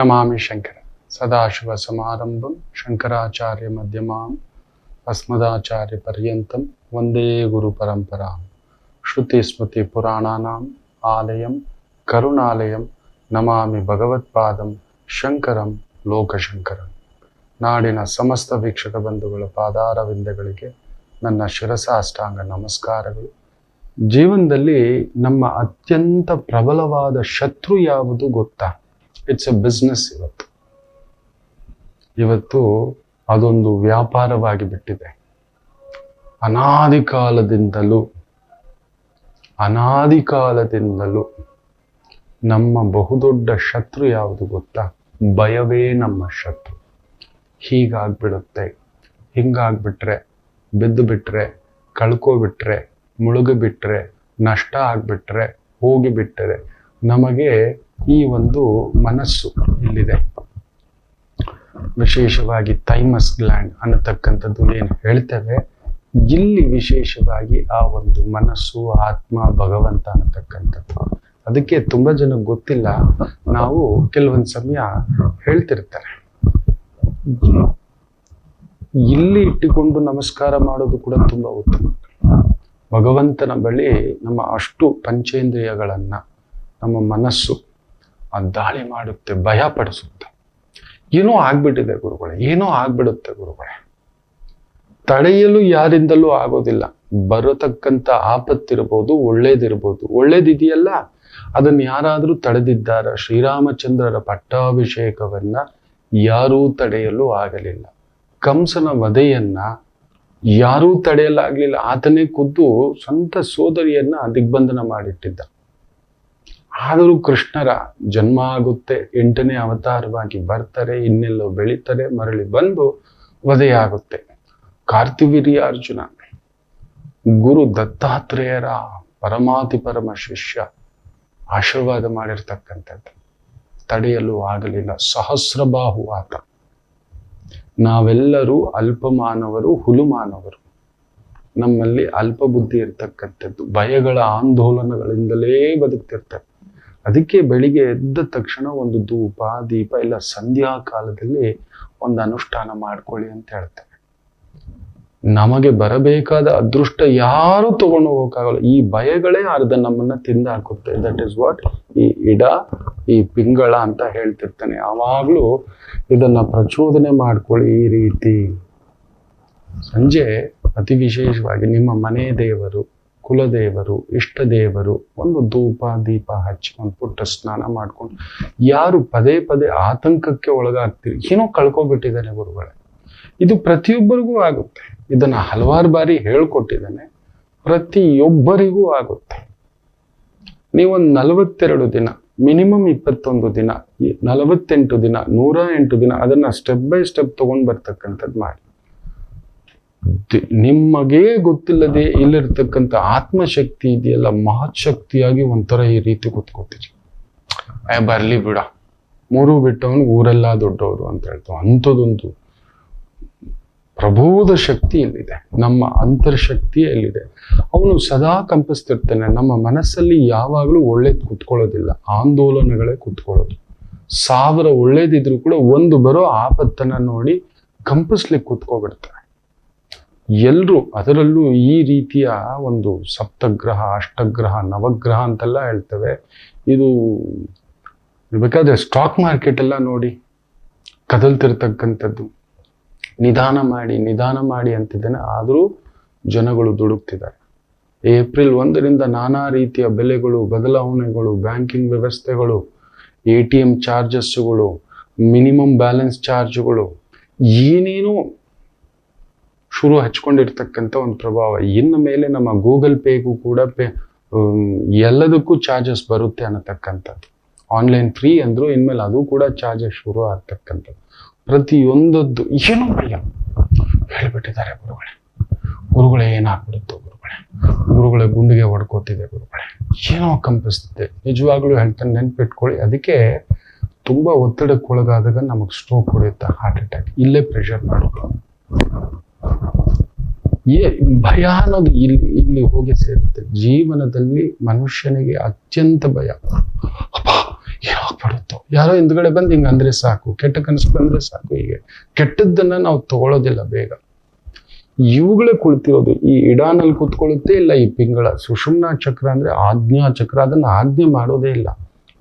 ನಮಾಮಿ ಶಂಕರ ಸದಾಶಿವ ಸಮಾರಂಭಂ ಶಂಕರಾಚಾರ್ಯ ಮಧ್ಯಮಾಂ ಅಸ್ಮದಾಚಾರ್ಯ ಪರ್ಯಂತಂ ವಂದೇ ಗುರು ಪರಂಪರಾ ಶ್ರುತಿ ಸ್ಮೃತಿ ಪುರಾಣಾನಾಂ ಆಲಯಂ ಕರುಣಾಲಯಂ ನಮಾಮಿ ಭಗವತ್ಪಾದಂ ಶಂಕರಂ ಲೋಕಶಂಕರಂ ನಾಡಿನ ಸಮಸ್ತ ವೀಕ್ಷಕ ಬಂಧುಗಳ ಪಾದಾರವಿಂದಗಳಿಗೆ ನನ್ನ ಶಿರಸಾಷ್ಟಾಂಗ ನಮಸ್ಕಾರಗಳು. ಜೀವನದಲ್ಲಿ ನಮ್ಮ ಅತ್ಯಂತ ಪ್ರಬಲವಾದ ಶತ್ರು ಯಾವುದು ಗೊತ್ತಾ? ಇಟ್ಸ್ ಎ ಬಿಸ್ನೆಸ್ ಇವತ್ತು. ಇವತ್ತು ಅದೊಂದು ವ್ಯಾಪಾರವಾಗಿ ಬಿಟ್ಟಿದೆ. ಅನಾದಿ ಕಾಲದಿಂದಲೂ ಅನಾದಿ ಕಾಲದಿಂದಲೂ ನಮ್ಮ ಬಹುದೊಡ್ಡ ಶತ್ರು ಯಾವುದು ಗೊತ್ತಾ? ಭಯವೇ ನಮ್ಮ ಶತ್ರು. ಹೀಗಾಗ್ಬಿಡುತ್ತೆ. ಹಿಂಗಾಗ್ಬಿಟ್ರೆ ಬಿದ್ದು ಬಿಟ್ರೆ ಕಳ್ಕೊಬಿಟ್ರೆ, ಮುಳುಗಿಬಿಟ್ರೆ, ನಷ್ಟ ಆಗ್ಬಿಟ್ರೆ ಹೋಗಿಬಿಟ್ಟರೆ ನಮಗೆ ಈ ಒಂದು ಮನಸ್ಸು ಇಲ್ಲಿದೆ. ವಿಶೇಷವಾಗಿ ಥೈಮಸ್ ಗ್ಲ್ಯಾಂಡ್ ಅನ್ನತಕ್ಕಂಥದ್ದು ಏನು ಹೇಳ್ತೇವೆ? ಇಲ್ಲಿ ವಿಶೇಷವಾಗಿ ಆ ಒಂದು ಮನಸ್ಸು, ಆತ್ಮ, ಭಗವಂತ ಅನ್ನತಕ್ಕಂಥದ್ದು. ಅದಕ್ಕೆ ತುಂಬಾ ಜನ ಗೊತ್ತಿಲ್ಲ. ನಾವು ಕೆಲವೊಂದು ಸಮಯ ಹೇಳ್ತಿರ್ತಾರೆ. ಇಲ್ಲಿ ಇಟ್ಟುಕೊಂಡು ನಮಸ್ಕಾರ ಮಾಡೋದು ಕೂಡ ತುಂಬಾ ಉತ್ತಮ. ಭಗವಂತನ ಬಳಿ ನಮ್ಮ ಅಷ್ಟು ಪಂಚೇಂದ್ರಿಯಗಳನ್ನ, ನಮ್ಮ ಮನಸ್ಸು ಆ ದಾಳಿ ಮಾಡುತ್ತೆ ಭಯ ಪಡಿಸುತ್ತೆ ಏನೋ ಆಗ್ಬಿಟ್ಟಿದೆ ಗುರುಗಳೇ, ಏನೋ ಆಗ್ಬಿಡುತ್ತೆ ಗುರುಗಳೇ. ತಡೆಯಲು ಯಾರಿಂದಲೂ ಆಗೋದಿಲ್ಲ. ಬರತಕ್ಕಂತ ಆಪತ್ತಿರ್ಬೋದು, ಒಳ್ಳೇದಿರ್ಬೋದು. ಒಳ್ಳೇದಿದೆಯಲ್ಲ? ಅದನ್ನ ಯಾರಾದ್ರೂ ತಡೆದಿದ್ದಾರ? ಶ್ರೀರಾಮಚಂದ್ರರ ಪಟ್ಟಾಭಿಷೇಕವನ್ನ ಯಾರೂ ತಡೆಯಲು ಆಗಲಿಲ್ಲ. ಕಂಸನ ವಧೆಯನ್ನ ಯಾರೂ ತಡೆಯಲಾಗಲಿಲ್ಲ. ಆತನೇ ಖುದ್ದು ಸ್ವಂತ ಸೋದರಿಯನ್ನ ದಿಗ್ಬಂಧನ ಮಾಡಿಟ್ಟಿದ್ದ. ಆದರೂ ಕೃಷ್ಣರ ಜನ್ಮ ಆಗುತ್ತೆ. ಎಂಟನೇ ಅವತಾರವಾಗಿ ಬರ್ತಾರೆ, ಇನ್ನೆಲ್ಲೋ ಬೆಳೀತಾರೆ, ಮರಳಿ ಬಂದು ವಧೆಯಾಗುತ್ತೆ ಕಾರ್ತಿವೀರ್ಯ ಅರ್ಜುನ, ಗುರು ದತ್ತಾತ್ರೇಯರ ಪರಮಾತಿ ಪರಮ ಶಿಷ್ಯ, ಆಶೀರ್ವಾದ ಮಾಡಿರ್ತಕ್ಕಂಥದ್ದು. ತಡೆಯಲು ಆಗಲಿಲ್ಲ. ಸಹಸ್ರಬಾಹು ಆತ. ನಾವೆಲ್ಲರೂ ಅಲ್ಪಮಾನವರು, ಹುಲುಮಾನವರು. ನಮ್ಮಲ್ಲಿ ಅಲ್ಪ ಬುದ್ಧಿ ಇರ್ತಕ್ಕಂಥದ್ದು. ಭಯಗಳ ಆಂದೋಲನಗಳಿಂದಲೇ ಬದುಕ್ತಿರ್ತೇವೆ ಅದಕ್ಕೆ ಬೆಳಿಗ್ಗೆ ಎದ್ದ ತಕ್ಷಣ ಒಂದು ಧೂಪ, ದೀಪ ಇಲ್ಲ ಸಂಧ್ಯಾ ಕಾಲದಲ್ಲಿ ಒಂದು ಅನುಷ್ಠಾನ ಮಾಡ್ಕೊಳ್ಳಿ ಅಂತ ಹೇಳ್ತೇವೆ ನಮಗೆ ಬರಬೇಕಾದ ಅದೃಷ್ಟ ಯಾರು ತಗೊಂಡು ಹೋಗೋಕ್ಕಾಗಲ್ಲ. ಈ ಭಯಗಳೇ ಅರ್ಧ ನಮ್ಮನ್ನ ತಿಂದ ಹಾಕುತ್ತೆ ದಟ್ ಇಸ್ ವಾಟ್ ಈ ಇಡ, ಈ ಪಿಂಗಳ ಅಂತ ಹೇಳ್ತಿರ್ತಾನೆ. ಯಾವಾಗ್ಲೂ ಇದನ್ನ ಪ್ರಚೋದನೆ ಮಾಡ್ಕೊಳ್ಳಿ ಈ ರೀತಿ. ಸಂಜೆ ಅತಿ ವಿಶೇಷವಾಗಿ ನಿಮ್ಮ ಮನೆ ದೇವರು ಕುಲದೇವರು ಇಷ್ಟ ದೇವರು ಒಂದು ಧೂಪ, ದೀಪ ಹಚ್ಚಿ ಒಂದು ಪುಟ್ಟ ಸ್ನಾನ ಮಾಡ್ಕೊಂಡು ಯಾರು ಪದೇ ಪದೇ ಆತಂಕಕ್ಕೆ ಒಳಗಾಗ್ತೀರಿ? ಏನೋ ಕಳ್ಕೊಬಿಟ್ಟಿದ್ದಾನೆ ಗುರುಗಳೇ. ಇದು ಪ್ರತಿಯೊಬ್ಬರಿಗೂ ಆಗುತ್ತೆ. ಇದನ್ನ ಹಲವಾರು ಬಾರಿ ಹೇಳ್ಕೊಟ್ಟಿದ್ದಾನೆ. ಪ್ರತಿಯೊಬ್ಬರಿಗೂ ಆಗುತ್ತೆ. ನೀವೊಂದು ನಲವತ್ತೆರಡು ದಿನ, ಮಿನಿಮಮ್ ಇಪ್ಪತ್ತೊಂದು ದಿನ ನಲವತ್ತೆಂಟು ದಿನ, ನೂರ ಎಂಟು ದಿನ ಅದನ್ನ ಸ್ಟೆಪ್ ಬೈ ಸ್ಟೆಪ್ ತಗೊಂಡ್ ಬರ್ತಕ್ಕಂಥದ್ದು ಮಾಡಿ. ನಿಮಗೇ ಗೊತ್ತಿಲ್ಲದೆ ಇಲ್ಲಿರ್ತಕ್ಕಂಥ ಆತ್ಮಶಕ್ತಿ ಇದೆಯಲ್ಲ ಮಹತ್ ಶಕ್ತಿಯಾಗಿ ಒಂಥರ ಈ ರೀತಿ ಕೂತ್ಕೋತೀರಿ. ಏ, ಬರ್ಲಿ ಬಿಡ. ಮೂರು ಬಿಟ್ಟವನು ಊರೆಲ್ಲ ದೊಡ್ಡವರು ಅಂತ ಹೇಳ್ತಾವ. ಅಂಥದ್ದೊಂದು ಪ್ರಬೋಧ ಶಕ್ತಿ ಎಲ್ಲಿದೆ ನಮ್ಮ ಅಂತರ್ಶಕ್ತಿ ಎಲ್ಲಿದೆ? ಅವನು ಸದಾ ಕಂಪಿಸ್ತಿರ್ತಾನೆ. ನಮ್ಮ ಮನಸ್ಸಲ್ಲಿ ಯಾವಾಗಲೂ ಒಳ್ಳೇದು ಕುತ್ಕೊಳ್ಳೋದಿಲ್ಲ. ಆಂದೋಲನಗಳೇ ಕುತ್ಕೊಳ್ಳೋದು. ಸಾವಿರ ಒಳ್ಳೇದಿದ್ರು ಕೂಡ ಒಂದು ಬರೋ ಆಪತ್ತನ್ನ ನೋಡಿ ಕಂಪಿಸ್ಲಿಕ್ಕೆ ಕುತ್ಕೋಬಿಡ್ತಾರೆ. ಎಲ್ರು ಅದರಲ್ಲೂ ಈ ರೀತಿಯ ಒಂದು ಸಪ್ತಗ್ರಹ, ಅಷ್ಟಗ್ರಹ, ನವಗ್ರಹ ಅಂತೆಲ್ಲ ಹೇಳ್ತೇವೆ. ಇದು ಬೇಕಾದರೆ ಸ್ಟಾಕ್ ಮಾರ್ಕೆಟ್ ಎಲ್ಲ ನೋಡಿ ಕದಲ್ತಿರ್ತಕ್ಕಂಥದ್ದು. ನಿಧಾನ ಮಾಡಿ ನಿಧಾನ ಮಾಡಿ ಅಂತಿದ್ದೇನೆ. ಆದರೂ ಜನಗಳು ದುಡುಕ್ತಿದ್ದಾರೆ. ಏಪ್ರಿಲ್ ಒಂದರಿಂದ ನಾನಾ ರೀತಿಯ ಬೆಲೆಗಳು, ಬದಲಾವಣೆಗಳು, ಬ್ಯಾಂಕಿಂಗ್ ವ್ಯವಸ್ಥೆಗಳು, ಎ ಟಿ ಎಂ ಚಾರ್ಜಸ್ಸುಗಳು, ಮಿನಿಮಮ್ ಬ್ಯಾಲೆನ್ಸ್ ಚಾರ್ಜ್ಗಳು, ಏನೇನೋ ಶುರು ಹಚ್ಕೊಂಡಿರ್ತಕ್ಕಂಥ ಒಂದು ಪ್ರಭಾವ. ಇನ್ನು ಮೇಲೆ ನಮ್ಮ ಗೂಗಲ್ ಪೇಗೂ ಕೂಡ ಪೇ ಎಲ್ಲದಕ್ಕೂ ಚಾರ್ಜಸ್ ಬರುತ್ತೆ ಅನ್ನತಕ್ಕಂಥದ್ದು. ಆನ್ಲೈನ್ ಫ್ರೀ ಅಂದ್ರು ಇನ್ಮೇಲೆ ಅದು ಕೂಡ ಚಾರ್ಜಸ್ ಶುರು ಆಗ್ತಕ್ಕಂಥದ್ದು. ಪ್ರತಿಯೊಂದದ್ದು ಏನೋ ಭಯ? ಹೇಳ್ಬಿಟ್ಟಿದ್ದಾರೆ ಗುರುಗಳೇ. ಗುರುಗಳೇ, ಏನಾಗ್ಬಿಡುತ್ತೋ ಗುರುಗಳೇ. ಗುರುಗಳೇ, ಗುಂಡಿಗೆ ಹೊಡ್ಕೋತಿದೆ ಗುರುಗಳೇ. ಏನೋ ಕಂಪಿಸ್ತಿದೆ. ನಿಜವಾಗ್ಲೂ ಹೇಳ್ತಾನೆ, ನೆನ್ಪಿಟ್ಕೊಳ್ಳಿ. ಅದಕ್ಕೆ ತುಂಬಾ ಒತ್ತಡಕ್ಕೊಳಗಾದಾಗ ನಮಗೆ ಸ್ಟ್ರೋಕ್ ಹೊಡೆಯುತ್ತೆ ಹಾರ್ಟ್ ಅಟ್ಯಾಕ್ ಇಲ್ಲೇ ಪ್ರೆಷರ್ ಮಾಡೋದು ಏ, ಭಯ ಅನ್ನೋದು ಇಲ್ಲಿ ಇಲ್ಲಿ ಹೋಗಿ ಸೇರುತ್ತೆ. ಜೀವನದಲ್ಲಿ ಮನುಷ್ಯನಿಗೆ ಅತ್ಯಂತ ಭಯ. ಅಪ್ಪ ಏನಾಗ್ಬಿಡುತ್ತೋ ಯಾರೋ ಹಿಂದ್ಗಡೆ ಬಂದು ಹಿಂಗಂದ್ರೆ ಸಾಕು. ಕೆಟ್ಟ ಕನಸು ಬಂದ್ರೆ ಸಾಕು ಹೀಗೆ. ಕೆಟ್ಟದ್ದನ್ನ ನಾವು ತಗೊಳ್ಳೋದಿಲ್ಲ ಬೇಗ. ಇವುಗಳೇ ಕುಳಿತಿರೋದು. ಈ ಇಡಾನಲ್ಲಿ ಕೂತ್ಕೊಳ್ಳುತ್ತೆ, ಇಲ್ಲ ಈ ಪಿಂಗಳ. ಸುಷುಮ್ನ ಚಕ್ರ ಅಂದ್ರೆ ಆಜ್ಞಾ ಚಕ್ರ. ಅದನ್ನ ಆಜ್ಞೆ ಮಾಡೋದೇ ಇಲ್ಲ.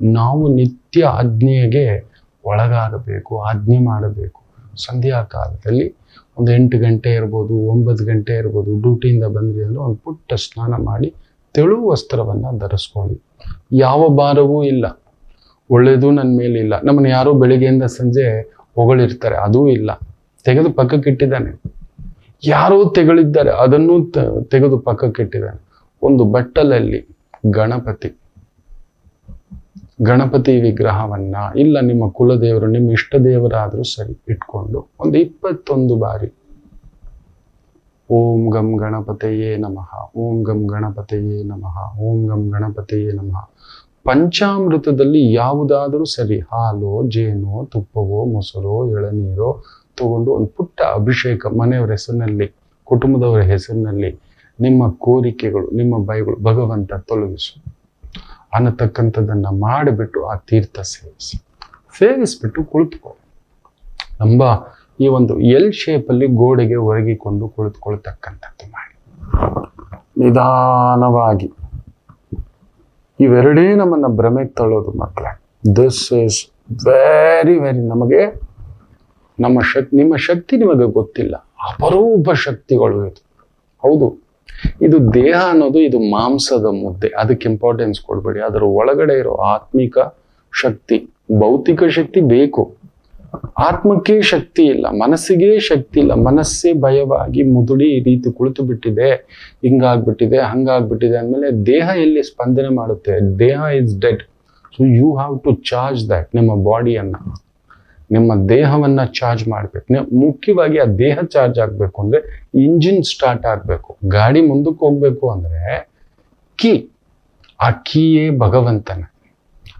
ನಾವು ನಿತ್ಯ ಆಜ್ಞೆಗೆ ಒಳಗಾಗಬೇಕು, ಆಜ್ಞೆ ಮಾಡಬೇಕು. ಸಂಧ್ಯಾ ಕಾಲದಲ್ಲಿ ಒಂದು ಎಂಟು ಗಂಟೆ ಇರ್ಬೋದು, ಒಂಬತ್ತು ಗಂಟೆ ಇರ್ಬೋದು, ಡ್ಯೂಟಿಯಿಂದ ಬಂದ್ವಿ ಅಂದರೆ ಒಂದು ಪುಟ್ಟ ಸ್ನಾನ ಮಾಡಿ ತೆಳು ವಸ್ತ್ರವನ್ನು ಧರಿಸ್ಕೊಳ್ಳಿ. ಯಾವ ಭಾರವೂ ಇಲ್ಲ. ಒಳ್ಳೆಯದು ನನ್ನ ಮೇಲೆ ಇಲ್ಲ. ನಮ್ಮನ್ನ ಯಾರೋ ಬೆಳಿಗ್ಗೆಯಿಂದ ಸಂಜೆ ಹೊಗಳಿರ್ತಾರೆ, ಅದೂ ಇಲ್ಲ. ತೆಗೆದು ಪಕ್ಕಕ್ಕಿಟ್ಟಿದ್ದಾನೆ ಯಾರೋ ತೆಗಳಿದ್ದಾರೆ, ಅದನ್ನು ತೆಗೆದು ಪಕ್ಕಕ್ಕಿಟ್ಟಿದ್ದಾನೆ ಒಂದು ಬಟ್ಟಲಲ್ಲಿ ಗಣಪತಿ. ಗಣಪತಿ ವಿಗ್ರಹವನ್ನ ಇಲ್ಲ ನಿಮ್ಮ ಕುಲದೇವರು, ನಿಮ್ಮ ಇಷ್ಟ ದೇವರಾದ್ರೂ ಸರಿ ಇಟ್ಕೊಂಡು ಒಂದು ಇಪ್ಪತ್ತೊಂದು ಬಾರಿ ಓಂ ಗಂ ಗಣಪತಯೇ ನಮಃ, ಓಂ ಗಂ ಗಣಪತಯೇ ನಮಃ, ಓಂ ಗಂ ಗಣಪತಯೇ ನಮಃ. ಪಂಚಾಮೃತದಲ್ಲಿ ಯಾವುದಾದರೂ ಸರಿ ಹಾಲೋ, ಜೇನು, ತುಪ್ಪವೋ, ಮೊಸರೋ, ಎಳನೀರೋ ತಗೊಂಡು ಒಂದು ಪುಟ್ಟ ಅಭಿಷೇಕ ಮನೆಯವರ ಹೆಸರಿನಲ್ಲಿ, ಕುಟುಂಬದವರ ಹೆಸರಿನಲ್ಲಿ ನಿಮ್ಮ ಕೋರಿಕೆಗಳು, ನಿಮ್ಮ ಬೈಗಳು ಭಗವಂತ ತೊಲಗಿಸು. ಅನ್ನತಕ್ಕಂಥದ್ದನ್ನ ಮಾಡಿಬಿಟ್ಟು ಆ ತೀರ್ಥ ಸೇವಿಸಿ. ಸೇವಿಸ್ಬಿಟ್ಟು ಕುಳಿತುಕೋ. ನಮ್ಮ ಈ ಒಂದು ಎಲ್ ಶೇಪಲ್ಲಿ ಗೋಡೆಗೆ ಒರಗಿಕೊಂಡು ಕುಳಿತುಕೊಳ್ತಕ್ಕಂಥದ್ದು ಮಾಡಿ. ನಿಧಾನವಾಗಿ. ಇವೆರಡೇ ನಮ್ಮನ್ನ ಭ್ರಮೆಗೆ ತಳ್ಳೋದು ಮಕ್ಕಳೇ ದಿಸ್ ಇಸ್ ವೆರಿ ವೆರಿ ನಮಗೆ ನಮ್ಮ ಶಕ್ತಿ ನಿಮ್ಮ ಶಕ್ತಿ ನಿಮಗೆ ಗೊತ್ತಿಲ್ಲ. ಅಪರೂಪ ಶಕ್ತಿಗಳು ಇದು ಹೌದು. ಇದು ದೇಹ ಅನ್ನೋದು ಇದು ಮಾಂಸದ ಮುದ್ದೆ. ಅದಕ್ಕೆ ಇಂಪಾರ್ಟೆನ್ಸ್ ಕೊಡ್ಬೇಡಿ. ಅದರ ಒಳಗಡೆ ಇರೋ ಆತ್ಮಿಕ ಶಕ್ತಿ, ಭೌತಿಕ ಶಕ್ತಿ ಬೇಕು. ಆತ್ಮಕ್ಕೆ ಶಕ್ತಿ ಇಲ್ಲ, ಮನಸ್ಸಿಗೆ ಶಕ್ತಿ ಇಲ್ಲ. ಮನಸ್ಸೇ ಭಯವಾಗಿ ಮುದುಡಿ ಈ ರೀತಿ ಕುಳಿತು ಬಿಟ್ಟಿದೆ ಹಿಂಗಾಗ್ಬಿಟ್ಟಿದೆ, ಹಂಗಾಗ್ಬಿಟ್ಟಿದೆ ಅಂದಮೇಲೆ ದೇಹ ಎಲ್ಲಿ ಸ್ಪಂದನೆ ಮಾಡುತ್ತೆ? ದೇಹ is dead so you have to charge that ನಿಮ್ಮ ಬಾಡಿಯನ್ನ ನಿಮ್ಮ ದೇಹವನ್ನ ಚಾರ್ಜ್ ಮಾಡ್ಬೇಕು. ಮುಖ್ಯವಾಗಿ ಆ ದೇಹ ಚಾರ್ಜ್ ಆಗ್ಬೇಕು ಅಂದ್ರೆ ಇಂಜಿನ್ ಸ್ಟಾರ್ಟ್ ಆಗ್ಬೇಕು. ಗಾಡಿ ಮುಂದಕ್ಕೆ ಹೋಗಬೇಕು ಅಂದ್ರೆ ಕೀ ಆ ಕೀಯೇ ಭಗವಂತನ.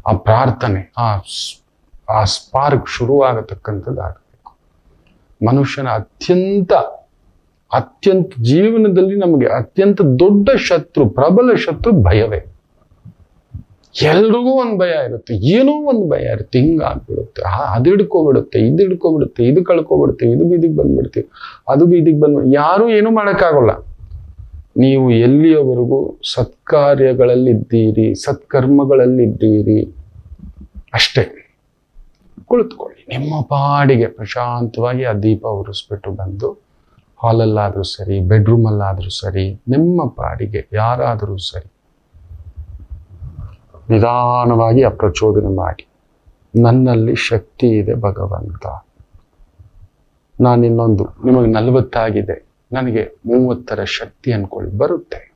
ಆ ಪ್ರಾರ್ಥನೆ, ಆ ಆ ಸ್ಪಾರ್ಕ್ ಶುರು ಆಗತಕ್ಕಂಥದ್ದು ಆಗಬೇಕು. ಮನುಷ್ಯನ ಅತ್ಯಂತ ಅತ್ಯಂತ ಜೀವನದಲ್ಲಿ ನಮಗೆ ಅತ್ಯಂತ ದೊಡ್ಡ ಶತ್ರು, ಪ್ರಬಲ ಶತ್ರು ಭಯವೇ. ಎಲ್ರಿಗೂ ಒಂದು ಭಯ ಇರುತ್ತೆ. ಏನೋ ಒಂದು ಭಯ ಇರುತ್ತೆ. ಹಿಂಗಾಗ್ಬಿಡುತ್ತೆ ಆ, ಅದು ಹಿಡ್ಕೊಬಿಡುತ್ತೆ ಇದು ಹಿಡ್ಕೊಬಿಡುತ್ತೆ ಇದು ಕಳ್ಕೊಬಿಡುತ್ತೆ ಇದು ಬೀದಿಗೆ ಬಂದ್ಬಿಡ್ತೀವಿ. ಅದು ಬೀದಿಗೆ ಬಂದ್ಬಿಡ್ತೀವಿ ಯಾರು ಏನೂ ಮಾಡೋಕ್ಕಾಗಲ್ಲ. ನೀವು ಎಲ್ಲಿಯವರೆಗೂ ಸತ್ಕಾರ್ಯಗಳಲ್ಲಿದ್ದೀರಿ ಸತ್ಕರ್ಮಗಳಲ್ಲಿದ್ದೀರಿ ಅಷ್ಟೇ. ಕುಳಿತುಕೊಳ್ಳಿ. ನಿಮ್ಮ ಪಾಡಿಗೆ ಪ್ರಶಾಂತವಾಗಿ ಆ ದೀಪ ಉರಿಸ್ಬಿಟ್ಟು ಬಂದು ಹಾಲಲ್ಲಾದರೂ ಸರಿ ಬೆಡ್ರೂಮಲ್ಲಾದರೂ ಸರಿ ನಿಮ್ಮ ಪಾಡಿಗೆ ಯಾರಾದರೂ ಸರಿ ನಿಧಾನವಾಗಿ ಆ ಪ್ರಚೋದನೆ ಮಾಡಿ. ನನ್ನಲ್ಲಿ ಶಕ್ತಿ ಇದೆ ಭಗವಂತ. ನಾನು ಇನ್ನೊಂದು ನಿಮಗೆ ನಲವತ್ತಾಗಿದೆ. ನನಗೆ ಮೂವತ್ತರ ಶಕ್ತಿ ಅಂದ್ಕೊಳ್ಳಿ, ಬರುತ್ತೆ.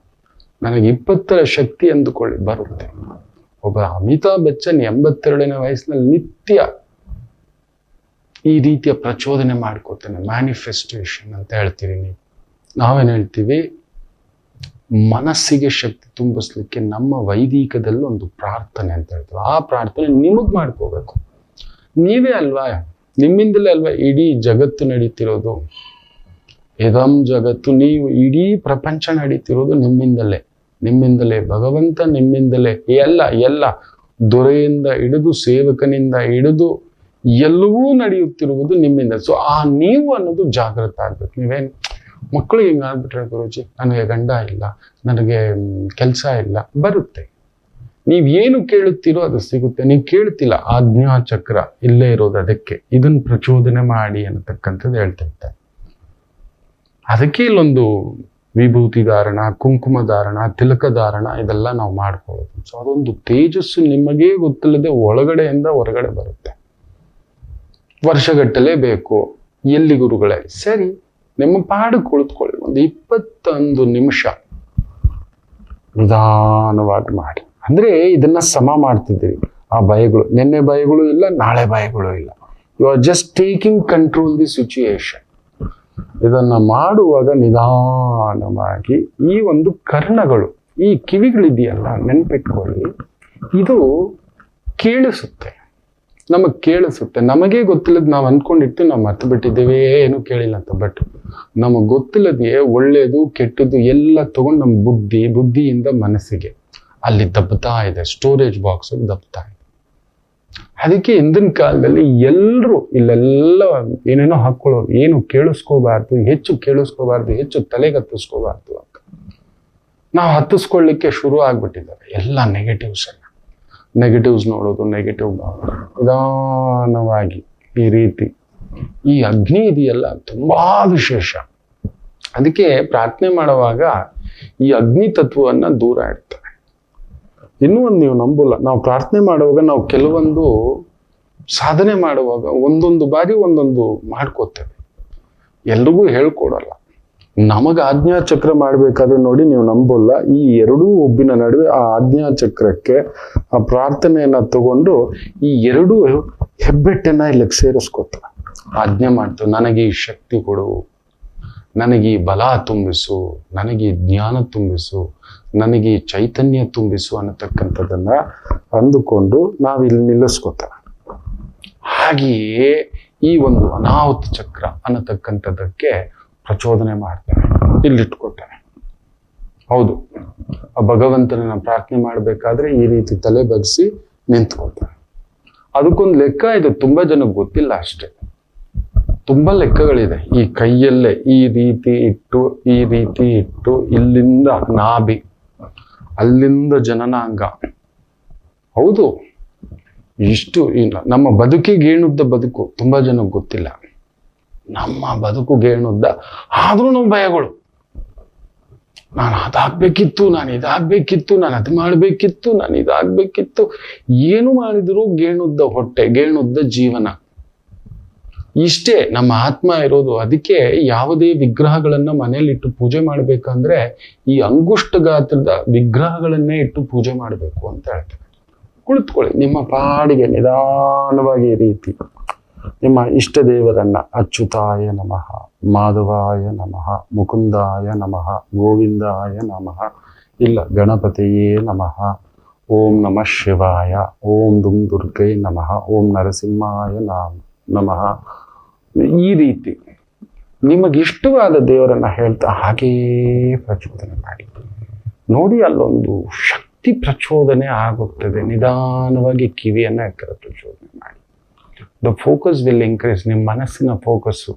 ನನಗೆ ಇಪ್ಪತ್ತರ ಶಕ್ತಿ ಅಂದುಕೊಳ್ಳಿ, ಬರುತ್ತೆ. ಒಬ್ಬ ಅಮಿತಾಬ್ ಬಚ್ಚನ್ ಎಂಬತ್ತೆರಡನೇ ವಯಸ್ಸಿನಲ್ಲಿ ನಿತ್ಯ ಈ ರೀತಿಯ ಪ್ರಚೋದನೆ ಮಾಡ್ಕೋತಾನೆ ಮ್ಯಾನಿಫೆಸ್ಟೇಷನ್ ಅಂತ ಹೇಳ್ತೀರಿ ನೀವು. ನಾವೇನು ಹೇಳ್ತೀವಿ? ಮನಸ್ಸಿಗೆ ಶಕ್ತಿ ತುಂಬಿಸ್ಲಿಕ್ಕೆ ನಮ್ಮ ವೈದಿಕದಲ್ಲಿ ಒಂದು ಪ್ರಾರ್ಥನೆ ಅಂತ ಹೇಳ್ತೀವಿ. ಆ ಪ್ರಾರ್ಥನೆ ನಿಮಗ್ ಮಾಡ್ಕೋಬೇಕು. ನೀವೇ ಅಲ್ವಾ? ನಿಮ್ಮಿಂದಲೇ ಅಲ್ವಾ? ಇಡೀ ಜಗತ್ತು ನಡೀತಿರೋದು. ಇದಂ ಜಗತ್ತು, ನೀವು ಇಡೀ ಪ್ರಪಂಚ ನಡೀತಿರೋದು ನಿಮ್ಮಿಂದಲೇ. ನಿಮ್ಮಿಂದಲೇ, ಭಗವಂತ ನಿಮ್ಮಿಂದಲೇ. ಎಲ್ಲ ಎಲ್ಲ. ದೊರೆಯಿಂದ ಹಿಡಿದು, ಸೇವಕನಿಂದ ಹಿಡಿದು, ಎಲ್ಲವೂ ನಡೆಯುತ್ತಿರುವುದು ನಿಮ್ಮಿಂದ. ಸೊ ಆ ನೀವು ಅನ್ನೋದು ಜಾಗೃತ ಆಗ್ಬೇಕು. ನೀವೇನ್ ಮಕ್ಕಳು ಹಿಂಗಾಗ್ಬಿಟ್ರೆ ಗುರುಜಿ? ನನಗೆ ಗಂಡ ಇಲ್ಲ, ನನಗೆ ಕೆಲಸ ಇಲ್ಲ, ಬರುತ್ತೆ. ನೀವ್ ಏನು ಕೇಳುತ್ತೀರೋ ಅದು ಸಿಗುತ್ತೆ. ನೀವು ಕೇಳ್ತಿಲ್ಲ ಆಜ್ಞಾ ಚಕ್ರ ಇಲ್ಲೇ ಇರೋದು ಅದಕ್ಕೆ. ಇದನ್ನ ಪ್ರಚೋದನೆ ಮಾಡಿ ಅನ್ನತಕ್ಕಂಥದ್ದು ಹೇಳ್ತಾ ಇರ್ತಾರೆ ಅದಕ್ಕೆ ಇಲ್ಲೊಂದು ವಿಭೂತಿ ಧಾರಣ, ಕುಂಕುಮ ಧಾರಣ, ತಿಲಕ ಧಾರಣ ಇದೆಲ್ಲ ನಾವು ಮಾಡ್ಕೊಳ್ಳೋದು. ಸೊ ಅದೊಂದು ತೇಜಸ್ಸು ನಿಮಗೆ ಗೊತ್ತಿಲ್ಲದೆ ಒಳಗಡೆಯಿಂದ ಹೊರಗಡೆ ಬರುತ್ತೆ. ವರ್ಷಗಟ್ಟಲೆ ಬೇಕು. ಎಲ್ಲಿ ಗುರುಗಳೇ? ಸರಿ. ನಿಮ್ಮ ಪಾಡು ಕುಳಿತುಕೊಳ್ಳಿ. ಒಂದು ಇಪ್ಪತ್ತೊಂದು ನಿಮಿಷ ನಿಧಾನವಾಗಿ ಮಾಡಿ. ಅಂದ್ರೆ ಇದನ್ನ ಸಮ ಮಾಡ್ತಿದ್ದೀವಿ. ಆ ಭಯಗಳು ನಿನ್ನೆ ಭಯಗಳು ಇಲ್ಲ, ನಾಳೆ ಭಯಗಳು ಇಲ್ಲ. You are just taking control the situation ಇದನ್ನ ಮಾಡುವಾಗ ನಿಧಾನವಾಗಿ ಈ ಒಂದು ಕರ್ಣಗಳು, ಈ ಕಿವಿಗಳಿದೆಯಲ್ಲ, ನೆನ್ಪಿಟ್ಕೊಳ್ಳಿ. ಇದು ಕೇಳಿಸುತ್ತೆ. ನಮಗ್ ಕೇಳಿಸುತ್ತೆ. ನಮಗೇ ಗೊತ್ತಿಲ್ಲದ ನಾವು ಅಂದ್ಕೊಂಡಿರ್ತೀವಿ ನಾವು ಮರ್ತು ಬಿಟ್ಟಿದ್ದೇವೆ, ಏನು ಕೇಳಿಲ್ಲ ಅಂತ. ಬಟ್ ನಮಗೆ ಗೊತ್ತಿಲ್ಲದೆ ಒಳ್ಳೇದು, ಕೆಟ್ಟದ್ದು ಎಲ್ಲ ತಗೊಂಡು ನಮ್ಮ ಬುದ್ಧಿ, ಬುದ್ಧಿಯಿಂದ ಮನಸ್ಸಿಗೆ ಅಲ್ಲಿ ದಬ್ತಾ ಇದೆ ಸ್ಟೋರೇಜ್ ಬಾಕ್ಸ್ ದಬ್ತಾ ಇದೆ. ಅದಕ್ಕೆ ಹಿಂದಿನ ಕಾಲದಲ್ಲಿ ಎಲ್ಲರೂ ಇಲ್ಲೆಲ್ಲ ಏನೇನೋ ಹಾಕೊಳ್ಳೋರು ಏನು ಕೇಳಿಸ್ಕೋಬಾರ್ದು, ಹೆಚ್ಚು ಕೇಳಿಸ್ಕೋಬಾರ್ದು, ಹೆಚ್ಚು ತಲೆಗೆ ಹತ್ತಿಸ್ಕೋಬಾರ್ದು ನಾವು ಹತ್ತಿಸ್ಕೊಳ್ಳಿಕ್ಕೆ ಶುರು ಆಗ್ಬಿಟ್ಟಿದ್ದಾರೆ. ಎಲ್ಲ ನೆಗೆಟಿವ್ಸ್ ಎಲ್ಲ ನೆಗೆಟಿವ್ಸ್ ನೋಡೋದು ನೆಗೆಟಿವ್ ನಿಧಾನವಾಗಿ ಈ ರೀತಿ. ಈ ಅಗ್ನಿ ಇದೆಯಲ್ಲ, ತುಂಬಾ ವಿಶೇಷ. ಅದಕ್ಕೆ ಪ್ರಾರ್ಥನೆ ಮಾಡುವಾಗ ಈ ಅಗ್ನಿ ತತ್ವವನ್ನ ದೂರ ಇಡ್ತಾರೆ. ಇನ್ನೂ ಒಂದು ನೀವು ನಂಬಲ್ಲ, ನಾವು ಪ್ರಾರ್ಥನೆ ಮಾಡುವಾಗ ನಾವು ಕೆಲವೊಂದು ಸಾಧನೆ ಮಾಡುವಾಗ ಒಂದೊಂದು ಬಾರಿ ಒಂದೊಂದು ಮಾಡ್ಕೋತೇವೆ. ಎಲ್ರಿಗೂ ಹೇಳ್ಕೊಡಲ್ಲ. ನಮಗೆ ಆಜ್ಞಾ ಚಕ್ರ ಮಾಡ್ಬೇಕಾದ್ರೆ ನೋಡಿ ನೀವು ನಂಬಲ್ಲ, ಈ ಎರಡೂ ಒಬ್ಬಿನ ನಡುವೆ ಆ ಆಜ್ಞಾ ಚಕ್ರಕ್ಕೆ ಆ ಪ್ರಾರ್ಥನೆಯನ್ನ ತಗೊಂಡು ಈ ಎರಡೂ ಹೆಬ್ಬೆಟ್ಟನ್ನ ಇಲ್ಲಿ ಸೇರಿಸ್ಕೊತ. ಆಜ್ಞೆ ಮಾಡ್ತು, ನನಗೆ ಈ ಶಕ್ತಿ ಕೊಡು, ನನಗೆ ಈ ಬಲ ತುಂಬಿಸು, ನನಗೆ ಜ್ಞಾನ ತುಂಬಿಸು, ನನಗೆ ಈ ಚೈತನ್ಯ ತುಂಬಿಸು ಅನ್ನತಕ್ಕಂಥದ್ದನ್ನ ಅಂದುಕೊಂಡು ನಾವಿಲ್ಲಿ ನಿಲ್ಲಿಸ್ಕೊತ. ಹಾಗೆಯೇ ಈ ಒಂದು ಅನಾಹುತ ಚಕ್ರ ಅನ್ನತಕ್ಕಂಥದ್ದಕ್ಕೆ ಪ್ರಚೋದನೆ ಮಾಡ್ತಾನೆ ಇಲ್ಲಿಟ್ಕೊಳ್ತಾನೆ ಹೌದು. ಆ ಭಗವಂತನನ್ನ ಪ್ರಾರ್ಥನೆ ಮಾಡಬೇಕಾದ್ರೆ ಈ ರೀತಿ ತಲೆ ಬಗ್ಸಿ ನಿಂತ್ಕೊಳ್ತಾನೆ ಅದಕ್ಕೊಂದು ಲೆಕ್ಕ ಇದು ತುಂಬಾ ಜನಕ್ಕೆ ಗೊತ್ತಿಲ್ಲ ಅಷ್ಟೇ. ತುಂಬಾ ಲೆಕ್ಕಗಳಿದೆ. ಈ ಕೈಯಲ್ಲೇ ಈ ರೀತಿ ಇಟ್ಟು, ಈ ರೀತಿ ಇಟ್ಟು, ಇಲ್ಲಿಂದ ನಾಭಿ, ಅಲ್ಲಿಂದ ಜನನಾಂಗ. ಹೌದು. ಇಷ್ಟು ಇಲ್ಲ ನಮ್ಮ ಬದುಕಿಗೆ ಏನುದ್ದ ಬದುಕು ತುಂಬಾ ಜನಕ್ಕೆ ಗೊತ್ತಿಲ್ಲ. ನಮ್ಮ ಬದುಕು ಗೇಣುದ್ದ ಆದ್ರೂ ಭಯಗಳು. ನಾನು ಅದಾಗ್ಬೇಕಿತ್ತು, ನಾನು ಇದಾಗ್ಬೇಕಿತ್ತು, ನಾನು ಅದು ಮಾಡ್ಬೇಕಿತ್ತು, ನಾನು ಇದಾಗ್ಬೇಕಿತ್ತು. ಏನು ಮಾಡಿದ್ರು ಗೇಣುದ್ದ ಹೊಟ್ಟೆ, ಗೇಣುದ್ದ ಜೀವನ. ಇಷ್ಟೇ, ನಮ್ಮ ಆತ್ಮ ಇರೋದು. ಅದಕ್ಕೆ ಯಾವುದೇ ವಿಗ್ರಹಗಳನ್ನ ಮನೆಯಲ್ಲಿಟ್ಟು ಪೂಜೆ ಮಾಡ್ಬೇಕಂದ್ರೆ ಈ ಅಂಗುಷ್ಟ ಗಾತ್ರದ ವಿಗ್ರಹಗಳನ್ನೇ ಇಟ್ಟು ಪೂಜೆ ಮಾಡಬೇಕು ಅಂತ ಹೇಳ್ತಾರೆ. ಕುಳಿತುಕೊಳ್ಳಿ, ನಿಮ್ಮ ಪಾಡಿಗೆ ನಿಧಾನವಾಗಿ ರೀತಿ ನಿಮ್ಮ ಇಷ್ಟ ದೇವರನ್ನ ಅಚ್ಯುತಾಯ ನಮಃ, ಮಾಧವಾಯ ನಮಃ, ಮುಕುಂದಾಯ ನಮಃ, ಗೋವಿಂದಾಯ ನಮಃ, ಇಲ್ಲ ಗಣಪತಿಯೇ ನಮಃ, ಓಂ ನಮಃ ಶಿವಾಯ, ಓಂ ದುಂ ದುರ್ಗೈ ನಮಃ, ಓಂ ನರಸಿಂಹಾಯ ನಾಮ ಈ ರೀತಿ ನಿಮಗಿಷ್ಟವಾದ ದೇವರನ್ನು ಹೇಳ್ತಾ ಹಾಗೇ ಪ್ರಚೋದನೆ ಮಾಡಿ. ನೋಡಿ ಅಲ್ಲೊಂದು ಶಕ್ತಿ ಪ್ರಚೋದನೆ ಆಗುತ್ತದೆ. ನಿಧಾನವಾಗಿ ಕಿವಿಯನ್ನ ಎಕ್ಕರ ಪ್ರಚೋದನೆ ಮಾಡಿ. ದ ಫೋಕಸ್ ವಿಲ್ ಇನ್ಕ್ರೀಸ್ ನಿಮ್ಮ ಮನಸ್ಸಿನ ಫೋಕಸ್ಸು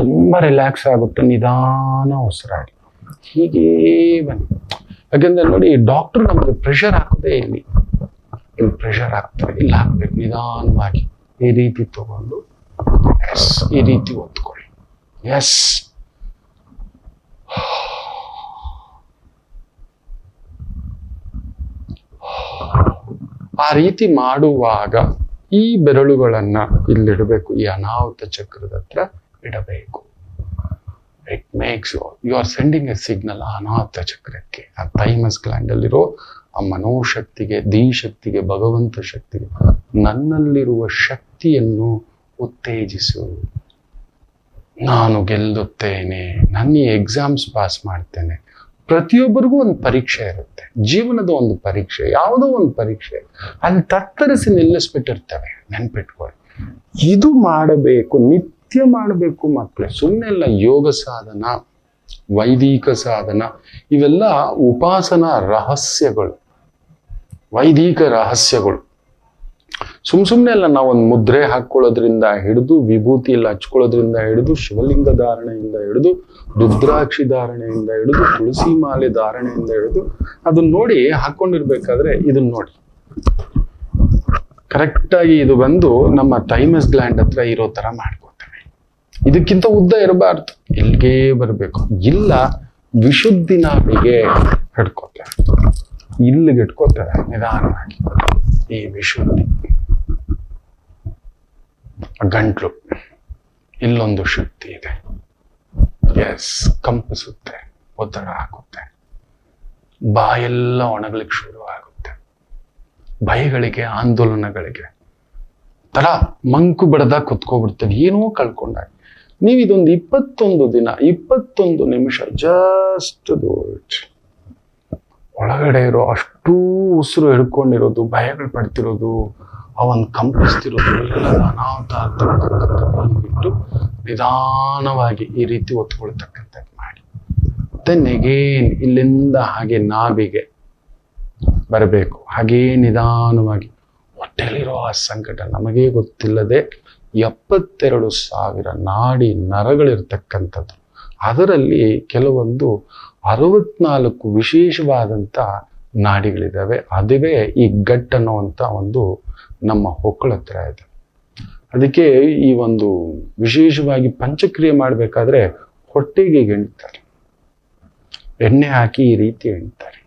ತುಂಬ ರಿಲ್ಯಾಕ್ಸ್ ಆಗುತ್ತೆ, ನಿಧಾನ ಉಸಿರಾಡಿ. ಹೀಗೇ ಬನ್ನಿ. ಯಾಕೆಂದ್ರೆ ನೋಡಿ ಡಾಕ್ಟರ್ ನಮಗೆ ಪ್ರೆಷರ್ ಹಾಕೋದೇ ಇಲ್ಲಿ. ಇಲ್ಲಿ ಪ್ರೆಷರ್ ಹಾಕ್ತಾರೆ, ಇಲ್ಲಿ ಹಾಕ್ಬೇಕು, ನಿಧಾನವಾಗಿ. ಈ ರೀತಿ ತಗೊಂಡು ಎಸ್ ಈ ರೀತಿ ಒತ್ಕೊಳ್ಳಿ ಎಸ್ ಆ ರೀತಿ ಮಾಡುವಾಗ ಈ ಬೆರಳುಗಳನ್ನ ಇಲ್ಲಿಡಬೇಕು. ಈ ಅನಾಹುತ ಚಕ್ರದ ಹತ್ರ ಇಡಬೇಕು. It makes you are sending a signal ಆ ಅನಾಹುತ ಚಕ್ರಕ್ಕೆ. ಆ ಥೈಮಸ್ ಗ್ಲ್ಯಾಂಡ್ ಅಲ್ಲಿರೋ ಆ ಮನೋಶಕ್ತಿಗೆ ಶಕ್ತಿಗೆ ಭಗವಂತ ಶಕ್ತಿಗೆ, ನನ್ನಲ್ಲಿರುವ ಶಕ್ತಿಯನ್ನು ಉತ್ತೇಜಿಸು. ನಾನು ಗೆಲ್ಲುತ್ತೇನೆ. ನನ್ನ ಎಕ್ಸಾಮ್ಸ್ ಪಾಸ್ ಮಾಡ್ತೇನೆ. ಪ್ರತಿಯೊಬ್ಬರಿಗೂ ಒಂದು ಪರೀಕ್ಷೆ ಇರುತ್ತೆ. ಜೀವನದ ಒಂದು ಪರೀಕ್ಷೆ, ಯಾವುದೋ ಒಂದು ಪರೀಕ್ಷೆ. ಅಲ್ಲಿ ತತ್ತರಿಸಿ ನಿಲ್ಲಿಸ್ಬಿಟ್ಟಿರ್ತವೆ ನೆನ್ಪಿಟ್ಕೊಳ್ಳಿ. ಇದು ಮಾಡಬೇಕು, ನಿತ್ಯ ಮಾಡಬೇಕು ಮಕ್ಕಳೇ ಸುಮ್ಮನೆ ಎಲ್ಲ ಯೋಗ ಸಾಧನ, ವೈದಿಕ ಸಾಧನ, ಇವೆಲ್ಲ ಉಪಾಸನಾ ರಹಸ್ಯಗಳು. ವೈದಿಕ ರಹಸ್ಯಗಳು. ಸುಮ್ ಸುಮ್ಮನೆ ಅಲ್ಲ ನಾವು ಒಂದು ಮುದ್ರೆ ಹಾಕೊಳ್ಳೋದ್ರಿಂದ ಹಿಡಿದು ವಿಭೂತಿ ಎಲ್ಲ ಹಚ್ಕೊಳ್ಳೋದ್ರಿಂದ ಹಿಡಿದು, ಶಿವಲಿಂಗ ಧಾರಣೆಯಿಂದ ಹಿಡಿದು, ರುದ್ರಾಕ್ಷಿ ಧಾರಣೆಯಿಂದ ಹಿಡಿದು, ತುಳಸಿ ಮಾಲೆ ಧಾರಣೆಯಿಂದ ಹಿಡಿದು ಅದನ್ನ ನೋಡಿ ಹಾಕೊಂಡಿರ್ಬೇಕಾದ್ರೆ ಇದನ್ನ ನೋಡಿ. ಕರೆಕ್ಟಾಗಿ ಇದು ಬಂದು ನಮ್ಮ ಥೈಮಸ್ ಗ್ಲ್ಯಾಂಡ್ ಹತ್ರ ಇರೋ ತರ ಮಾಡ್ಕೋತೇವೆ. ಇದಕ್ಕಿಂತ ಉದ್ದ ಇರಬಾರ್ದು. ಇಲ್ಲಿಗೆ ಬರಬೇಕು. ಇಲ್ಲ, ವಿಶುದ್ಧಿ ನಾಭಿಗೆ ಹಿಡ್ಕೋತೇವೆ. ಇಲ್ಲಿಗೆ ಇಟ್ಕೋತೇವೆ ನಿಧಾನವಾಗಿ. ಈ ವಿಶುದ್ಧಿ. ಗಂಟ್ಲು. ಇಲ್ಲೊಂದು ಶಕ್ತಿ ಇದೆ. ಎಸ್ ಕಂಪಿಸುತ್ತೆ ಒತ್ತಡ ಹಾಕುತ್ತೆ. ಬಾಯೆಲ್ಲ ಒಣಗ್ಲಿಕ್ಕೆ ಶುರು ಆಗುತ್ತೆ ಭಯಗಳಿಗೆ ಆಂದೋಲನಗಳಿಗೆ. ತರ ಮಂಕು ಬಡದ ಕುತ್ಕೊಬಿಡ್ತೇವೆ. ಏನೋ ಕಳ್ಕೊಂಡಾಗ. ನೀವು ಇದೊಂದು ಇಪ್ಪತ್ತೊಂದು ದಿನ ಇಪ್ಪತ್ತೊಂದು ನಿಮಿಷ ಜಸ್ಟ್ ಇಟ್ ಒಳಗಡೆ ಇರೋ ಅಷ್ಟೂ ಉಸಿರು ಹಿಡ್ಕೊಂಡಿರೋದು ಭಯಗಳು ಪಡ್ತಿರೋದು ಅವನ್ ಕಂಪಿಸ್ತಿರೋದು ಅನಾಹುತ ಬಿಟ್ಟು ನಿಧಾನವಾಗಿ ಈ ರೀತಿ ಒತ್ಕೊಳ್ತಕ್ಕಂಥದ್ದು ಮಾಡಿ. ದೆನ್ ಎಗೇನ್ ಇಲ್ಲಿಂದ ಹಾಗೆ ನಾಭಿಗೆ ಬರಬೇಕು. ಹಾಗೇ ನಿಧಾನವಾಗಿ ಹೊಟ್ಟೆಲಿರೋ ಆ ಸಂಕಟ ನಮಗೇ ಗೊತ್ತಿಲ್ಲದೆ ಎಪ್ಪತ್ತೆರಡು ಸಾವಿರ ನಾಡಿ ನರಗಳಿರ್ತಕ್ಕಂಥದ್ದು. ಅದರಲ್ಲಿ ಕೆಲವೊಂದು ಅರವತ್ನಾಲ್ಕು ವಿಶೇಷವಾದಂಥ ನಾಡಿಗಳಿದ್ದಾವೆ. ಅದುವೇ ಈ ಗಟ್ ಅನ್ನುವಂಥ ಒಂದು ನಮ್ಮ ಹೊಕ್ಕಳ ಹತ್ರ ಇದೆ. ಅದಕ್ಕೆ ಈ ಒಂದು ವಿಶೇಷವಾಗಿ ಪಂಚಕ್ರಿಯೆ ಮಾಡಬೇಕಾದ್ರೆ ಹೊಟ್ಟೆಗೆ ಎಣ್ತಾರೆ. ಎಣ್ಣೆ ಹಾಕಿ ಈ ರೀತಿ ಎಣ್ತಾರೆ.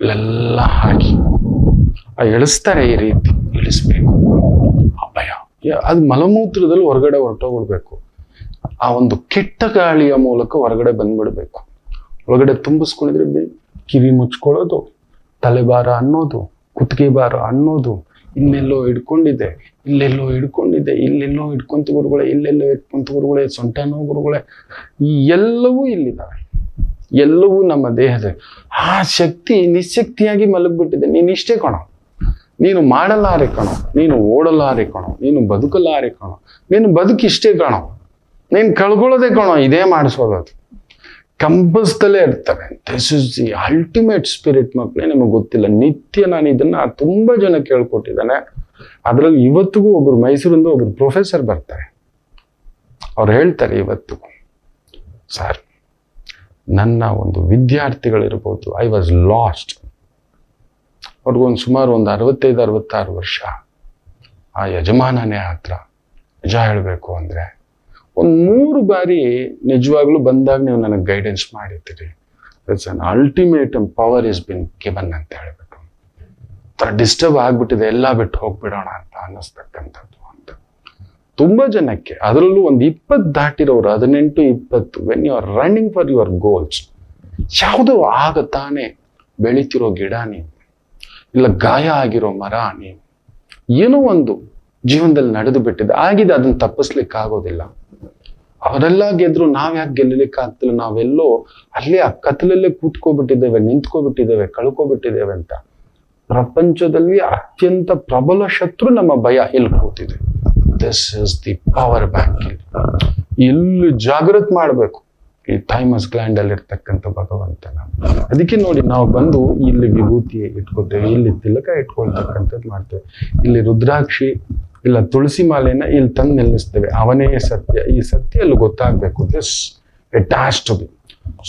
ಇಲ್ಲೆಲ್ಲ ಹಾಕಿ. ಆ ಎಳಿಸ್ತಾರೆ ಈ ರೀತಿ. ಇಳಿಸ್ಬೇಕು ಆ ಭಯ. ಅದು ಮಲಮೂತ್ರದಲ್ಲಿ ಹೊರಗಡೆ ಹೊರಟೋಗ್ಬಿಡ್ಬೇಕು. ಆ ಒಂದು ಕೆಟ್ಟ ಗಾಳಿಯ ಮೂಲಕ ಹೊರಗಡೆ ಬಂದ್ಬಿಡ್ಬೇಕು. ಒಳಗಡೆ ತುಂಬಿಸ್ಕೊಂಡಿದ್ರೆ ಕಿವಿ ಮುಚ್ಕೊಳ್ಳೋದು ತಲೆಬಾರ ಅನ್ನೋದು ಕುತ್ತಿಗೆ ಬಾರ ಅನ್ನೋದು ಇನ್ನೆಲ್ಲೋ ಹಿಡ್ಕೊಂಡಿದೆ, ಇಲ್ಲೆಲ್ಲೋ ಹಿಡ್ಕೊಂಡಿದೆ, ಇಲ್ಲೆಲ್ಲೋ ಹಿಡ್ಕೊಂತ ಗುರುಗಳೇ, ಇಲ್ಲೆಲ್ಲೋ ಹಿಡ್ಕೊಂತ ಗುರುಗಳೇ ಸೊಂಟ ನೋವು ಗುರುಗಳೇ, ಈ ಎಲ್ಲವೂ ಇಲ್ಲಿದ್ದಾವೆ ಎಲ್ಲವೂ ನಮ್ಮ ದೇಹದ ಆ ಶಕ್ತಿ ನಿಶಕ್ತಿಯಾಗಿ ಮಲಗಿಬಿಟ್ಟಿದೆ. ನೀನು ಇಷ್ಟೇ ಕಣೋ. ನೀನು ಮಾಡಲಾರೆ ಕಣೋ. ನೀನು ಓಡಲಾರೆ ಕಣೋ. ನೀನು ಬದುಕಲಾರೆ ಕಣೋ. ನೀನು ಬದುಕಿಷ್ಟೇ ಕಣೋ. ನೀನು ಕಳ್ಕೊಳ್ಳೋದೇ ಕಣೋ. ಇದೇ ಮಾಡಿಸೋದು ಕಂಬಸ್ತಲೇ ಇರ್ತವೆ this is the ultimate spirit ಮಕ್ಕಳೇ, ನಿಮಗೆ ಗೊತ್ತಿಲ್ಲ. ನಿತ್ಯ ನಾನು ಇದನ್ನ ತುಂಬಾ ಜನ ಕೇಳ್ಕೊಟ್ಟಿದ್ದಾನೆ. ಅದರಲ್ಲಿ ಇವತ್ತಿಗೂ ಒಬ್ರು, ಮೈಸೂರಿಂದ ಒಬ್ರು ಪ್ರೊಫೆಸರ್ ಬರ್ತಾರೆ. ಅವ್ರು ಹೇಳ್ತಾರೆ ಇವತ್ತು ಸರ್ ನನ್ನ ಒಂದು ವಿದ್ಯಾರ್ಥಿಗಳಿರ್ಬೋದು ಐ ವಾಸ್ ಲಾಸ್ಟ್ ಅವ್ರಿಗೊಂದು ಸುಮಾರು ಒಂದು ಅರವತ್ತೈದು, ಅರವತ್ತಾರು ವರ್ಷ, ಆ ಯಜಮಾನನೇ ಹತ್ರ ನಿಜ ಹೇಳಬೇಕು ಅಂದರೆ ಒಂದು ಮೂರು ಬಾರಿ ನಿಜವಾಗ್ಲೂ ಬಂದಾಗ ನೀವು ನನಗೆ ಗೈಡೆನ್ಸ್ ಮಾಡಿದ್ದೀರಿ it's an ultimate power is been given ಅಂತ ಹೇಳ್ಬಿಟ್ಟು. ಥರ ಡಿಸ್ಟರ್ಬ್ ಆಗ್ಬಿಟ್ಟಿದೆ, ಎಲ್ಲ ಬಿಟ್ಟು ಹೋಗ್ಬಿಡೋಣ ಅಂತ ಅನ್ನಿಸ್ತಕ್ಕಂಥದ್ದು ಅಂತ. ತುಂಬ ಜನಕ್ಕೆ, ಅದರಲ್ಲೂ ಒಂದು ಇಪ್ಪತ್ತು ದಾಟಿರೋರು, ಹದಿನೆಂಟು, ಇಪ್ಪತ್ತು when you are running for your goals ಯಾವುದೋ ಆಗ ತಾನೇ ಬೆಳಿತಿರೋ ಗಿಡ ನೀವು ಇಲ್ಲ, ಗಾಯ ಆಗಿರೋ ಮರ ನೀವು ಏನೋ ಒಂದು ಜೀವನದಲ್ಲಿ ನಡೆದು ಬಿಟ್ಟಿದೆ. ಆಗಿದೆ ಅದನ್ನ ತಪ್ಪಿಸ್ಲಿಕ್ಕೆ ಆಗೋದಿಲ್ಲ. ಅವರೆಲ್ಲ ಗೆದ್ರು, ನಾವ್ ಯಾಕೆ ಗೆಲ್ಲಲಿಕ್ಕೆ ಆಗ್ತಿಲ್ಲ? ನಾವೆಲ್ಲೋ ಅಲ್ಲೇ ಆ ಕತ್ತಲಲ್ಲೇ ಕೂತ್ಕೋಬಿಟ್ಟಿದ್ದೇವೆ, ನಿಂತ್ಕೋಬಿಟ್ಟಿದ್ದೇವೆ, ಕಳ್ಕೊಬಿಟ್ಟಿದ್ದೇವೆ ಅಂತ. ಪ್ರಪಂಚದಲ್ಲಿ ಅತ್ಯಂತ ಪ್ರಬಲ ಶತ್ರು ನಮ್ಮ ಭಯ ಇಲ್ಲಿ ಕೂತಿದೆ. This is the power bank ಎಲ್ಲಿ ಜಾಗೃತ್ ಮಾಡಬೇಕು. ಈ ಥೈಮಸ್ ಗ್ಲ್ಯಾಂಡ್ ಅಲ್ಲಿ ಇರ್ತಕ್ಕಂಥ ಭಗವಂತನ ಅದಕ್ಕೆ ನೋಡಿ ನಾವು ಬಂದು ಇಲ್ಲಿ ವಿಭೂತಿ ಇಟ್ಕೋತೇವೆ, ಇಲ್ಲಿ ತಿಲಕ ಇಟ್ಕೊಳ್ತಕ್ಕಂಥದ್ದು ಮಾಡ್ತೇವೆ. ಇಲ್ಲಿ ರುದ್ರಾಕ್ಷಿ ಇಲ್ಲ ತುಳಸಿ ಮಾಲೆನ ಇಲ್ಲಿ ತಂದು ನಿಲ್ಲಿಸ್ತೇವೆ. ಅವನೇ ಸತ್ಯ. ಈ ಸತ್ಯ ಅಲ್ಲಿ ಗೊತ್ತಾಗ್ಬೇಕು this attach to be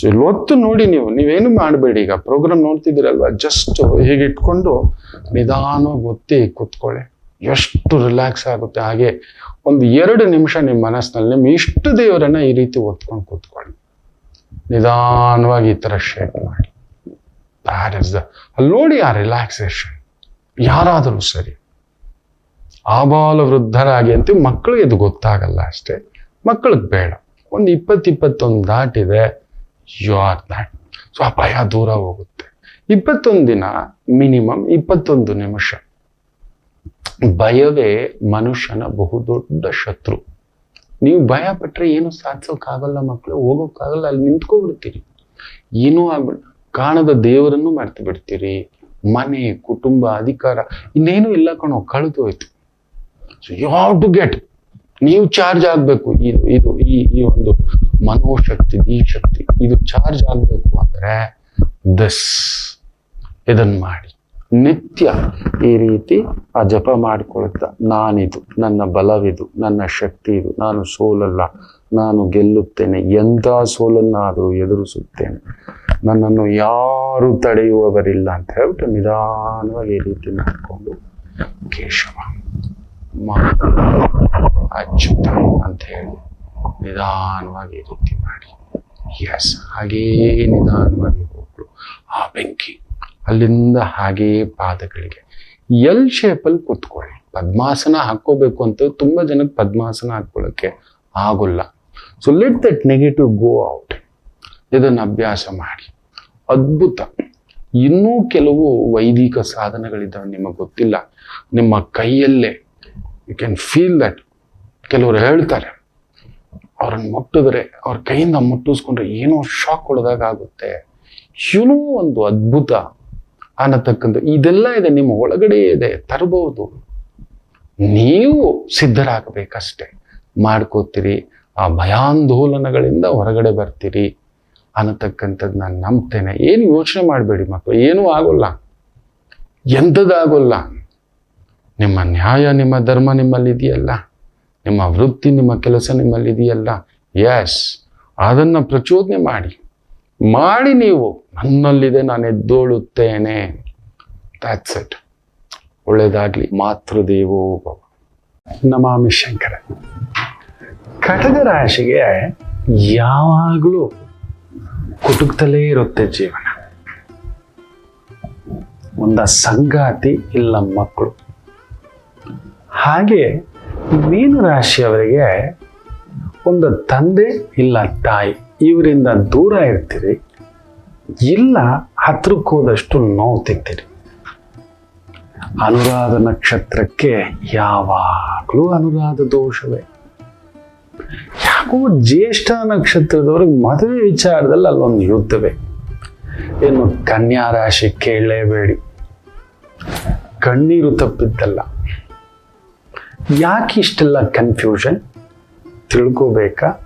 so ಹೊತ್ತು ನೋಡಿ ನೀವು. ನೀವೇನು ಮಾಡಬೇಡಿ. ಈಗ ಪ್ರೋಗ್ರಾಮ್ ನೋಡ್ತಿದ್ದೀರಲ್ವಾ? ಜಸ್ಟ್ ಹೀಗೆ ಇಟ್ಕೊಂಡು ನಿಧಾನವಾಗಿ ಗೊತ್ತಿ ಕೂತ್ಕೊಳ್ಳಿ. ಎಷ್ಟು ರಿಲ್ಯಾಕ್ಸ್ ಆಗುತ್ತೆ. ಹಾಗೆ ಒಂದು ಎರಡು ನಿಮಿಷ ನಿಮ್ಮ ಮನಸ್ಸಿನಲ್ಲಿ. ನಿಮ್ಮ ಇಷ್ಟು ದೇವರನ್ನ ಈ ರೀತಿ ಒತ್ಕೊಂಡು ಕೂತ್ಕೊಳ್ಳಿ. ನಿಧಾನವಾಗಿ ಈ ಥರ ಶೇಕ್ ಮಾಡಿ. ದ್ಯಾಟ್ ಇಸ್ ದ ನೋಡಿ ಆ ರಿಲ್ಯಾಕ್ಸೇಷನ್ ಯಾರಾದರೂ ಸರಿ. ಆಬಾಲ ವೃದ್ಧರಾಗಿ ಅಂತ ಮಕ್ಕಳಿಗೆ ಇದು ಗೊತ್ತಾಗಲ್ಲ ಅಷ್ಟೇ. ಮಕ್ಕಳಿಗೆ ಬೇಡ. ಒಂದು ಇಪ್ಪತ್ತು ಇಪ್ಪತ್ತೊಂದು ದಾಟಿದೆ ಯು ಆರ್ ದ್ಯಾಟ್ ಸೊ ಆ ಭಯ ದೂರ ಹೋಗುತ್ತೆ. ಇಪ್ಪತ್ತೊಂದು ದಿನ ಮಿನಿಮಮ್ ಇಪ್ಪತ್ತೊಂದು ನಿಮಿಷ. ಭಯವೇ ಮನುಷ್ಯನ ಬಹುದೊಡ್ಡ ಶತ್ರು. ನೀವು ಭಯ ಪಟ್ರೆ ಏನು ಸಾಧಿಸೋಕ್ಕಾಗಲ್ಲ ಮಕ್ಕಳು ಹೋಗೋಕ್ಕಾಗಲ್ಲ ಅಲ್ಲಿ ನಿಂತ್ಕೊಬಿಡ್ತೀರಿ ಏನೂ ಆಗ್ಬಿಡ, ಕಾಣದ ದೇವರನ್ನು ಮರ್ತು ಬಿಡ್ತೀರಿ ಮನೆ, ಕುಟುಂಬ, ಅಧಿಕಾರ, ಇನ್ನೇನು ಇಲ್ಲ ಕಣೋ ಕಳೆದು ಹೋಯ್ತು so you have to get ನೀವು ಚಾರ್ಜ್ ಆಗಬೇಕು. ಇದು ಇದು, ಈ ಈ ಒಂದು ಮನೋಶಕ್ತಿ ಈ ಶಕ್ತಿ ಇದು ಚಾರ್ಜ್ ಆಗಬೇಕು ಅಂದ್ರೆ ದಿಸ್ ಇದನ್ ಮಾಡಿ. ನಿತ್ಯ ಈ ರೀತಿ ಆ ಜಪ ಮಾಡ್ಕೊಳ್ತಾ, ನಾನಿದು, ನನ್ನ ಬಲವಿದು, ನನ್ನ ಶಕ್ತಿ ಇದು ನಾನು ಸೋಲಲ್ಲ, ನಾನು ಗೆಲ್ಲುತ್ತೇನೆ, ಎಂಥ ಸೋಲನ್ನಾದರೂ ಎದುರಿಸುತ್ತೇನೆ, ನನ್ನನ್ನು ಯಾರು ತಡೆಯುವವರಿಲ್ಲ ಅಂತ ಹೇಳ್ಬಿಟ್ಟು ನಿಧಾನವಾಗಿ ಈ ರೀತಿ ಮಾಡಿಕೊಂಡು ಕೇಶವ ಅಚ್ಚುತ ಅಂತ ಹೇಳಿ ನಿಧಾನವಾಗಿ ಈ ರೀತಿ ಮಾಡಿ. ಎಸ್ ಹಾಗೇ ನಿಧಾನವಾಗಿ ಹೋಗ್ಲು ಆ ಬೆಂಕಿ. ಅಲ್ಲಿಂದ ಹಾಗೇ ಪಾದಗಳಿಗೆ. ಎಲ್ ಶೇಪಲ್ಲಿ ಕೂತ್ಕೊಳ್ಳಿ. ಪದ್ಮಾಸನ ಹಾಕೋಬೇಕು ಅಂತ ತುಂಬಾ ಜನಕ್ಕೆ ಪದ್ಮಾಸನ ಹಾಕ್ಕೊಳ್ಳೋಕ್ಕೆ ಆಗೋಲ್ಲ. So let that negative go out ಇದನ್ನು ಅಭ್ಯಾಸ ಮಾಡಿ. ಅದ್ಭುತ. ಇನ್ನೂ ಕೆಲವು ವೈದಿಕ ಸಾಧನಗಳಿದ್ದಾವೆ ನಿಮಗೆ ಗೊತ್ತಿಲ್ಲ. ನಿಮ್ಮ ಕೈಯಲ್ಲೇ ಯು ಕ್ಯಾನ್ ಫೀಲ್ ದಟ್ ಕೆಲವರು ಹೇಳ್ತಾರೆ, ಅವ್ರನ್ನ ಮುಟ್ಟಿದ್ರೆ, ಅವ್ರ ಕೈಯಿಂದ ಮುಟ್ಟಿಸ್ಕೊಂಡ್ರೆ ಏನೋ ಶಾಕ್ ಹೊಡೆದಾಗ ಆಗುತ್ತೆ. ಏನೋ ಒಂದು ಅದ್ಭುತ. ಅನ್ನತಕ್ಕಂಥ ಇದೆಲ್ಲ ಇದೆ, ನಿಮ್ಮ ಒಳಗಡೆ ಇದೆ, ತರಬಹುದು. ನೀವು ಸಿದ್ಧರಾಗಬೇಕಷ್ಟೆ. ಮಾಡ್ಕೋತೀರಿ, ಆ ಭಯಾಂದೋಲನಗಳಿಂದ ಹೊರಗಡೆ ಬರ್ತೀರಿ ಅನ್ನತಕ್ಕಂಥದ್ದು ನಾನು ನಂಬ್ತೇನೆ. ಏನು ಯೋಚನೆ ಮಾಡಬೇಡಿ ಮಕ್ಕಳು ಏನೂ ಆಗೋಲ್ಲ. ಎಂಥದ್ದಾಗೋಲ್ಲ. ನಿಮ್ಮ ನ್ಯಾಯ, ನಿಮ್ಮ ಧರ್ಮ ನಿಮ್ಮಲ್ಲಿ ಇದೆಯಲ್ಲ ನಿಮ್ಮ ವೃತ್ತಿ, ನಿಮ್ಮ ಕೆಲಸ ನಿಮ್ಮಲ್ಲಿ ಇದೆಯಲ್ಲ ಎಸ್ ಅದನ್ನು ಪ್ರಚೋದನೆ ಮಾಡಿ. ಮಾಡಿ ನೀವು. ನನ್ನಲ್ಲಿದೆ ನಾನು ಎದ್ದೋಳುತ್ತೇನೆ. ದ್ಯಾಟ್ಸ್ ಇಟ್ ಒಳ್ಳೇದಾಗಲಿ. ಮಾತೃದೇವೋ ಭವ. ನಮಾಮಿ ಶಂಕರ. ಕಟಕ ರಾಶಿಗೆ ಯಾವಾಗಲೂ ಕುಟುಕ್ತಲೇ ಇರುತ್ತೆ ಜೀವನ. ಒಂದ ಸಂಗಾತಿ ಇಲ್ಲ ಮಕ್ಕಳು. ಹಾಗೆ ಮೀನು ರಾಶಿಯವರಿಗೆ ಒಂದು ತಂದೆ ಇಲ್ಲ ತಾಯಿ. ಇವರಿಂದ ದೂರ ಇರ್ತೀರಿ, ಇಲ್ಲ ಹತ್ರಕ್ಕೆ ಹೋದಷ್ಟು ನೋವು ತಿಂತೀರಿ ಅನುರಾಧ ನಕ್ಷತ್ರಕ್ಕೆ ಯಾವಾಗಲೂ ಅನುರಾಧ ದೋಷವೇ. ಯಾಕೋ ಜ್ಯೇಷ್ಠ ನಕ್ಷತ್ರದವ್ರಿಗೆ ಮದುವೆ ವಿಚಾರದಲ್ಲಿ ಅಲ್ಲೊಂದು ಯುದ್ಧವೇ. ಏನು ಕನ್ಯಾ ರಾಶಿ ಕೇಳಲೇಬೇಡಿ. ಕಣ್ಣೀರು ತಪ್ಪಿದ್ದಲ್ಲ. ಯಾಕೆ ಇಷ್ಟೆಲ್ಲ ಕನ್ಫ್ಯೂಷನ್ ತಿಳ್ಕೋಬೇಕಾ?